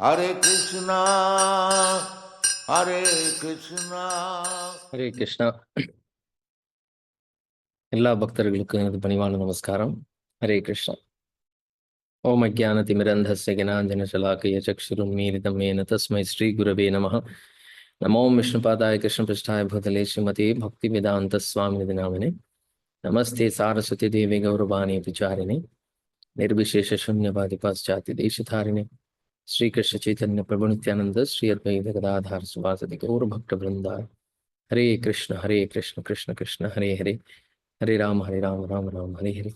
Hare Krishna, Hare Krishna. Hare Krishna எல்லா பக்தர்களுக்கும் எனது பணிவான நமஸ்காரம் ஹரே கிருஷ்ணா ஓம் அஜான திமிரந்தஸ்ய ஜனாஞ்சன சலாக்கய சக்ஷுரும் மீரிதம் மேன தஸ்மை ஸ்ரீ குரவே நம நமோ விஷ்ணுபாதாய கிருஷ்ண பிருஷ்டாய பூதலே ஸ்ரீமதி பக்தி வேதாந்த சுவாமி நாமினே நமஸ்தே சாரஸ்வதி தேவி கௌரவாணி விசாரிணே निर्विशेष शून्यवादि पाश्चात्य देशधारिणे శ్రీకృష్ణ చైతన్య ప్రభు నిత్యానంద శ్రీ అద్వైత గదాధార సువాసతి గౌర பக்த பிருந்தா. ஹரே கிருஷ்ண ஹரே கிருஷ்ண கிருஷ்ண கிருஷ்ண ஹரே హరే ஹரே రామ హరే రామ రామ రామ హరే హరే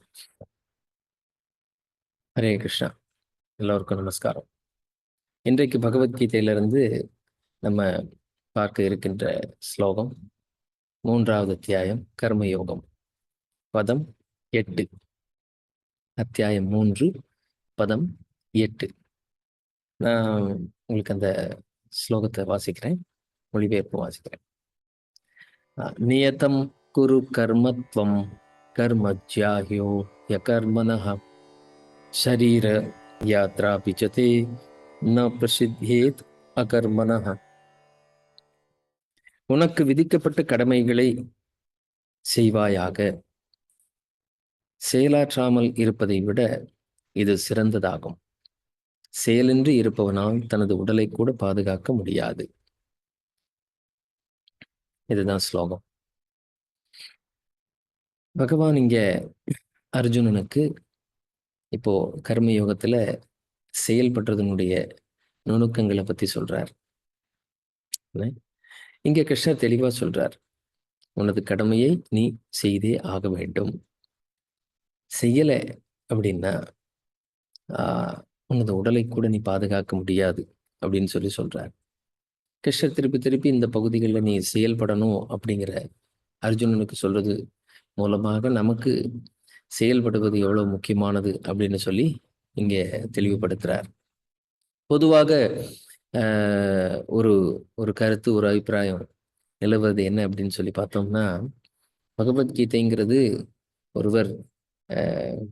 ஹரே கிருஷ்ணா. எல்லோருக்கும் நமஸ்காரம். இன்றைக்கு பகவத்கீதையிலிருந்து நம்ம பார்க்க இருக்கின்ற ஸ்லோகம் மூன்றாவது அத்தியாயம் கர்மயோகம். பதம் எட்டு. அத்தியாயம் மூன்று பதம் எட்டு. நான் உங்களுக்கு அந்த ஸ்லோகத்தை வாசிக்கிறேன் மொழிபெயர்ப்பு வாசிக்கிறேன் அஹ், நியதம் குரு கர்மத்வம் கர்ம ஜாஹ்யோ ய கர்மணः शरीर यात्रा पिचते न பிரசித்தேத் அகர்மணः உனக்கு விதிக்கப்பட்ட கடமைகளை செய்வாயாக செயலாற்றாமல் இருப்பதை விட இது சிறந்ததாகும் செயலின்றி இருப்பவனால் தனது உடலை கூட பாதுகாக்க முடியாது. இதுதான் ஸ்லோகம். பகவான் இங்க அர்ஜுனனுக்கு இப்போ கர்ம யோகத்துல செயல்படுறதனுடைய நுணுக்கங்களை பத்தி சொல்றார். இங்க கிருஷ்ணர் தெளிவா சொல்றார். உனது கடமையை நீ செய்தே ஆக வேண்டும். செய்யலை அப்படின்னா ஆஹ் உனது உடலை கூட நீ பாதுகாக்க முடியாது அப்படின்னு சொல்லி சொல்கிறார் கிருஷ்ணர் திருப்பி திருப்பி இந்த பகுதிகளில் நீ செயல்படணும் அப்படிங்கிற அர்ஜுனனுக்கு சொல்றது மூலமாக நமக்கு செயல்படுவது எவ்வளவு முக்கியமானது அப்படின்னு சொல்லி இங்கே தெளிவுபடுத்துறார். பொதுவாக ஆஹ், ஒரு ஒரு கருத்து ஒரு அபிப்பிராயம் நிலவுவது என்ன அப்படின்னு சொல்லி பார்த்தோம்னா பகவத்கீதைங்கிறது ஒருவர்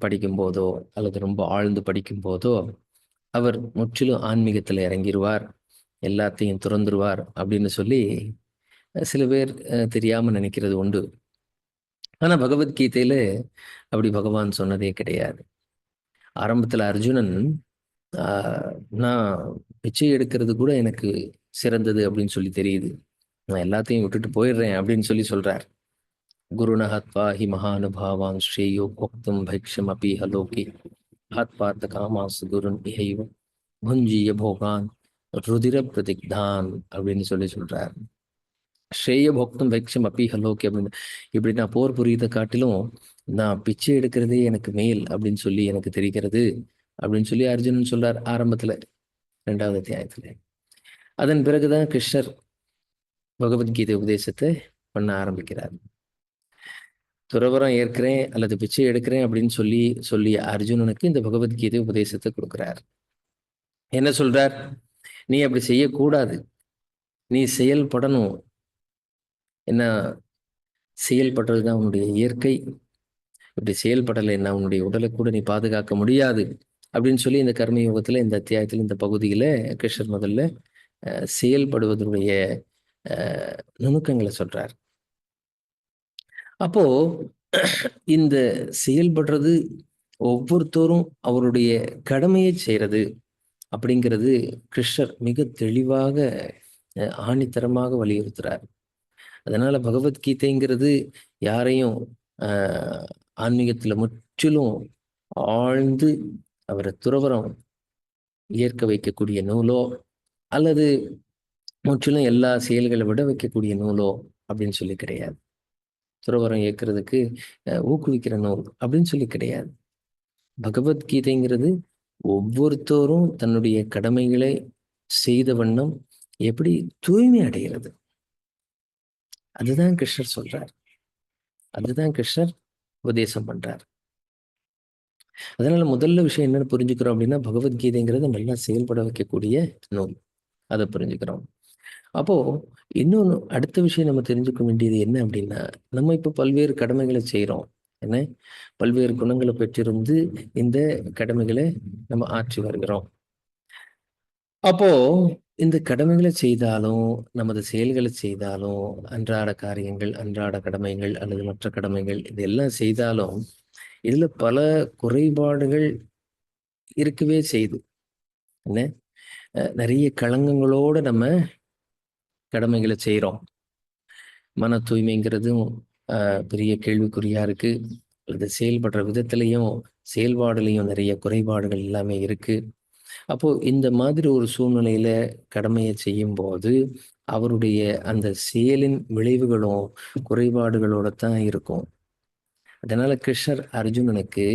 படிக்கும்போதோ அல்லது ரொம்ப ஆழ்ந்து படிக்கும்போதோ அவர் முற்றிலும் ஆன்மீகத்தில் இறங்கிடுவார் எல்லாத்தையும் துறந்துருவார் அப்படின்னு சொல்லி சில பேர் அஹ், தெரியாம நினைக்கிறது உண்டு. ஆனா பகவத்கீதையில் அப்படி பகவான் சொன்னதே கிடையாது. ஆரம்பத்துல அர்ஜுனன் ஆஹ், நான் பிச்சை எடுக்கிறது கூட எனக்கு சிறந்தது அப்படின்னு சொல்லி தெரியுது. நான் எல்லாத்தையும் விட்டுட்டு போயிடுறேன் அப்படின்னு சொல்லி சொல்கிறார் குருணஹத்வாஹி மகானுபாவான் ஸ்ரேயோ கோக்தும் பைக்ஷம் அபி ஹலோகி. ஹத்பார்த்த காமாசு குருன் இஹைவ புஞ்சிய போகான் ருதிர பிரதிக்தான் அப்படின்னு சொல்லி சொல்றார் ஸ்ரேய போக்தும் பைக்ஷம் அப்பி ஹலோகி அப்படின்னு இப்படி நான் போர் புரியுதை காட்டிலும் நான் பிச்சை எடுக்கிறதே எனக்கு மேல் அப்படின்னு சொல்லி எனக்கு தெரிகிறது அப்படின்னு சொல்லி அர்ஜுனன் சொல்றார் ஆரம்பத்துல ரெண்டாவது அத்தியாயத்துல. அதன் பிறகுதான் கிருஷ்ணர் பகவத்கீதை உபதேசத்தை பண்ண ஆரம்பிக்கிறார். துறவரம் ஏற்கிறேன் அல்லது பிச்சை எடுக்கிறேன் அப்படின்னு சொல்லி சொல்லி அர்ஜுனனுக்கு இந்த பகவத்கீதை உபதேசத்தை கொடுக்குறார். என்ன சொல்றார்? நீ அப்படி செய்யக்கூடாது. நீ செயல்படணும். என்ன? செயல்படுறது தான் உன்னுடைய இயற்கை. இப்படி செயல்படலைன்னா உன்னுடைய உடலை கூட நீ பாதுகாக்க முடியாது. அப்படின்னு சொல்லி இந்த கர்மயோகத்தில் இந்த அத்தியாயத்தில் இந்த பகுதியில கிருஷ்ணர் முதல்ல செயல்படுவதனுடைய நுணுக்கங்களை சொல்கிறார் அப்போ இந்த செயல்படுறது ஒவ்வொருத்தரும் அவருடைய கடமையை செய்கிறது அப்படிங்கிறது கிருஷ்ணர் மிக தெளிவாக ஆணித்தரமாக வலியுறுத்துறார். அதனால பகவத்கீதைங்கிறது யாரையும் ஆன்மீகத்தில் ஆன்மீகத்துல முற்றிலும் ஆழ்ந்து அவரை துறவரம் ஏற்க வைக்கக்கூடிய நூலோ அல்லது முற்றிலும் எல்லா செயல்களை விட வைக்கக்கூடிய நூலோ அப்படின்னு சொல்லி கிடையாது. துறவரம் ஏற்கிறதுக்கு ஊக்குவிக்கிற நூல் அப்படின்னு சொல்லி கிடையாது. பகவத்கீதைங்கிறது ஒவ்வொருத்தரும் தன்னுடைய கடமைகளை செய்த வண்ணம் எப்படி தூய்மை அடைகிறது. அதுதான் கிருஷ்ணர் சொல்றார். அதுதான் கிருஷ்ணர் உபதேசம் பண்றார். அதனால முதல்ல விஷயம் என்னன்னு புரிஞ்சுக்கிறோம் அப்படின்னா பகவத்கீதைங்கிறது நல்லா செயல்பட வைக்கக்கூடிய நூல். அதை புரிஞ்சுக்கிறோம். அப்போ இன்னொன்று அடுத்த விஷயம் நம்ம தெரிஞ்சுக்க வேண்டியது என்ன அப்படின்னா நம்ம இப்போ பல்வேறு கடமைகளை செய்கிறோம் என்ன பல்வேறு குணங்களை பெற்றிருந்து இந்த கடமைகளை நம்ம ஆற்றி வருகிறோம் அப்போ இந்த கடமைகளை செய்தாலும், நமது செயல்களை செய்தாலும், அன்றாட காரியங்கள், அன்றாட கடமைகள் அல்லது மற்ற கடமைகள் இதெல்லாம் செய்தாலும், இதுல பல குறைபாடுகள் இருக்கவே செய்யுது. என்ன? நிறைய களங்கங்களோடு களங்கங்களோட நம்ம கடமைகளை செய்கிறோம் மன தூய்மைங்கிறதும் பெரிய கேள்விக்குறியா இருக்கு. இது செயல்படுற விதத்துலேயும் செயல்பாடுலயும் நிறைய குறைபாடுகள் எல்லாமே இருக்கு. அப்போ இந்த மாதிரி ஒரு சூழ்நிலையில கடமையை செய்யும்போது, அவருடைய அந்த செயலின் விளைவுகளும் குறைபாடுகளோட தான் இருக்கும். அதனால கிருஷ்ணர் அர்ஜுனனுக்கு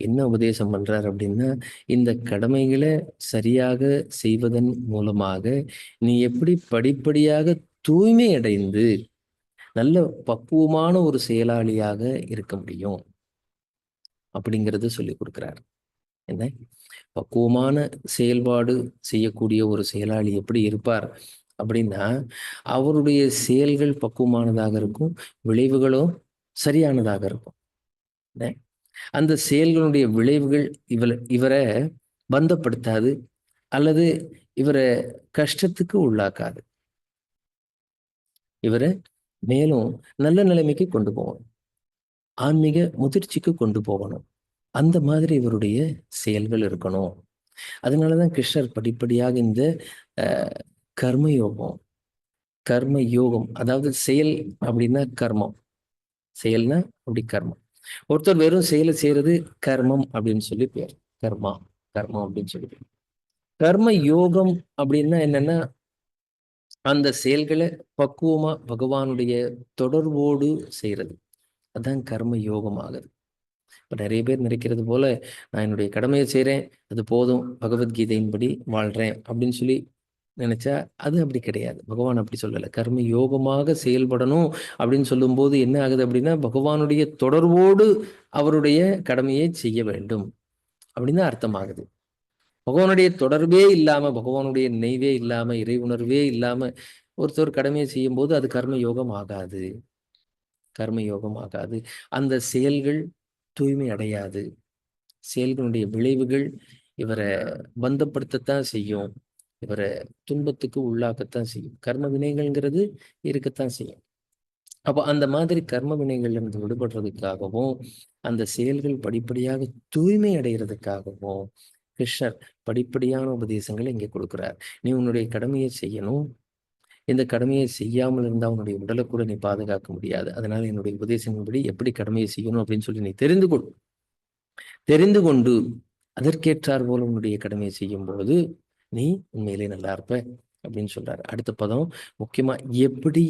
என்ன உபதேசம் பண்றார் அப்படின்னா, இந்த கடமைகளை சரியாக செய்வதன் மூலமாக, நீ எப்படி படிப்படியாக தூய்மை அடைந்து, நல்ல பக்குவமான ஒரு செயலாளியாக இருக்க முடியும். அப்படிங்கிறத சொல்லிக் கொடுக்குறார் என்ன? பக்குவமான செயல்பாடு செய்யக்கூடிய ஒரு செயலாளி எப்படி இருப்பார்? அப்படின்னா, அவருடைய செயல்கள் பக்குவமானதாக இருக்கும். விளைவுகளும் சரியானதாக இருக்கும். அந்த செயல்களுடைய விளைவுகள் இவரை இவரை பந்தப்படுத்தாது. அல்லது இவரை கஷ்டத்துக்கு உள்ளாக்காது. இவரை மேலும் நல்ல நிலைமைக்கு கொண்டு போகணும். ஆன்மீக முதிர்ச்சிக்கு கொண்டு போகணும். அந்த மாதிரி இவருடைய செயல்கள் இருக்கணும். அதனால தான் கிருஷ்ணர் படிப்படியாக இந்த கர்மயோகம் கர்ம யோகம் கர்ம யோகம் அதாவது செயல் அப்படின்னா கர்மம். செயல்னா அப்படி கர்மம். ஒருத்தர் வெறும் செயலை செய்யறது கர்மம் அப்படின்னு சொல்லி பேர். கர்மா, கர்மம் அப்படின்னு சொல்லி பேர். கர்ம யோகம் அப்படின்னா என்னன்னா, அந்த செயல்களை பக்குவமா பகவானுடைய தொடர்போடு செய்யறது அதான் கர்ம யோகம் ஆகுது. இப்ப நிறைய பேர் நினைக்கிறது போல, நான் என்னுடைய கடமைய செய்றேன். அது போதும். பகவத்கீதையின்படி வாழ்றேன் அப்படின்னு சொல்லி நினைச்சா, அது அப்படி கிடையாது. பகவான் அப்படி சொல்லலை கர்ம யோகமாக செயல்படணும் அப்படின்னு சொல்லும்போது என்ன ஆகுது அப்படின்னா, பகவானுடைய தொடர்போடு அவருடைய கடமையை செய்ய வேண்டும். அப்படின்னு தான் அர்த்தமாகுது. பகவானுடைய தொடர்பே இல்லாம, பகவானுடைய நினைவே இல்லாம, இறை உணர்வே இல்லாம ஒருத்தர் கடமையை செய்யும் போது அது கர்ம யோகம் ஆகாது. கர்ம யோகம் ஆகாது. அந்த செயல்கள் தூய்மை அடையாது. செயல்களுடைய விளைவுகள் இவரை பந்தப்படுத்தத்தான் செய்யும். இவரை துன்பத்துக்கு உள்ளாக்கத்தான் செய்யும். கர்ம வினைகள்ங்கிறது இருக்கத்தான் செய்யும். அப்போ அந்த மாதிரி கர்ம வினைகள்லேருந்து விடுபடுறதுக்காகவும், அந்த செயல்கள் படிப்படியாக தூய்மை அடையறதுக்காகவும், கிருஷ்ணர் படிப்படியான உபதேசங்களை இங்கே கொடுக்குறார் நீ உன்னுடைய கடமையை செய்யணும். இந்த கடமையை செய்யாமல் இருந்தா உன்னுடைய உடலை கூட நீ பாதுகாக்க முடியாது. அதனால என்னுடைய உபதேசங்களின்படி எப்படி கடமையை செய்யணும் அப்படின்னு சொல்லி நீ தெரிந்து கொள். தெரிந்து கொண்டு அதற்கேற்றார் போல உன்னுடைய கடமையை செய்யும் பொழுது நீ உண்மையிலே நல்லா இருப்ப அப்படின்னு சொல்றாரு. அடுத்த பதம் முக்கியமா எப்படி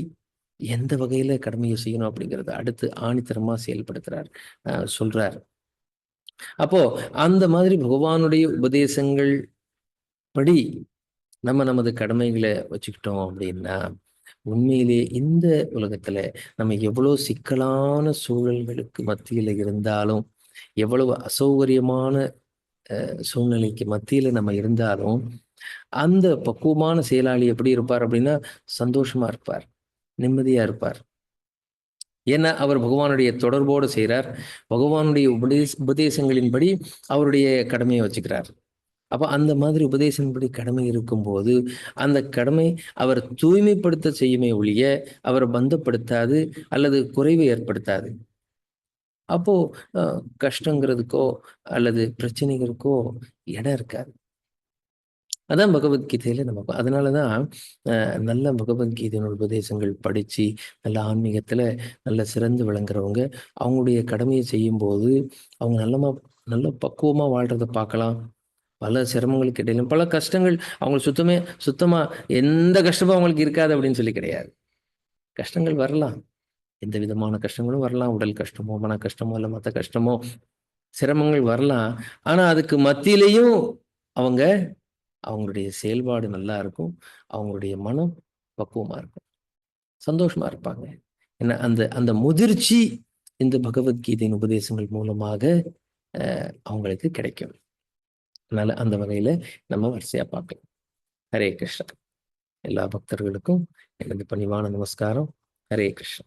எந்த வகையில கடமையை செய்யணும் அப்படிங்கிறத அடுத்து ஆணித்தரமா செயல்படுத்துறார். அ சொல்றார். அப்போ அந்த மாதிரி பகவானுடைய உபதேசங்கள் படி நம்ம நமது கடமைகளை வச்சுக்கிட்டோம் அப்படின்னா, உண்மையிலே இந்த உலகத்துல நம்ம எவ்வளோ சிக்கலான சூழல்களுக்கு மத்தியில இருந்தாலும், எவ்வளவு அசௌகரியமான சூழ்நிலைக்கு மத்தியில நம்ம இருந்தாலும், அந்த பக்குவமான செயலாளி எப்படி இருப்பார் அப்படின்னா, சந்தோஷமா இருப்பார். நிம்மதியா இருப்பார். ஏன்னா, அவர் பகவானுடைய தொடர்போடு செய்கிறார் பகவானுடைய உபதேச உபதேசங்களின்படி அவருடைய கடமையை வச்சுக்கிறார். அப்போ அந்த மாதிரி உபதேசத்தின்படி கடமை இருக்கும்போது, அந்த கடமை அவர் தூய்மைப்படுத்த செய்யுமே ஒழிய, அவர் பந்தப்படுத்தாது அல்லது குறைவை ஏற்படுத்தாது. அப்போ கஷ்டங்கிறதுக்கோ அல்லது பிரச்சனைகளுக்கோ இடம் இருக்காது. அதான் பகவத்கீதையில நம்ம அதனால தான் நல்ல பகவத்கீதையின் உபதேசங்கள் படிச்சு, நல்ல ஆன்மீகத்துல நல்ல சிறந்து விளங்குறவங்க, அவங்களுடைய கடமையை செய்யும்போது, அவங்க நல்லமா நல்ல பக்குவமா வாழ்றத பார்க்கலாம். பல சிரமங்களுக்கு இடையிலும் பல கஷ்டங்கள் அவங்களுக்கு சுத்தமே சுத்தமா எந்த கஷ்டமும் அவங்களுக்கு இருக்காது அப்படின்னு சொல்லி கிடையாது. கஷ்டங்கள் வரலாம். எந்த விதமான கஷ்டங்களும் வரலாம். உடல் கஷ்டமோ, மன கஷ்டமோ, இல்லை மற்ற கஷ்டமோ, சிரமங்கள் வரலாம். ஆனா அதுக்கு மத்தியிலையும் அவங்க அவங்களுடைய செயல்பாடு நல்லா இருக்கும். அவங்களுடைய மனம் பக்குவமா இருக்கும். சந்தோஷமா இருப்பாங்க. ஏன்னா அந்த அந்த முதிர்ச்சி இந்த பகவத்கீதையின் உபதேசங்கள் மூலமாக அவங்களுக்கு கிடைக்கும். அதனால அந்த வகையில நம்ம வரிசையா பார்க்கலாம். ஹரே கிருஷ்ணா. எல்லா பக்தர்களுக்கும் எனது பணிவான நமஸ்காரம். ஹரே கிருஷ்ணா.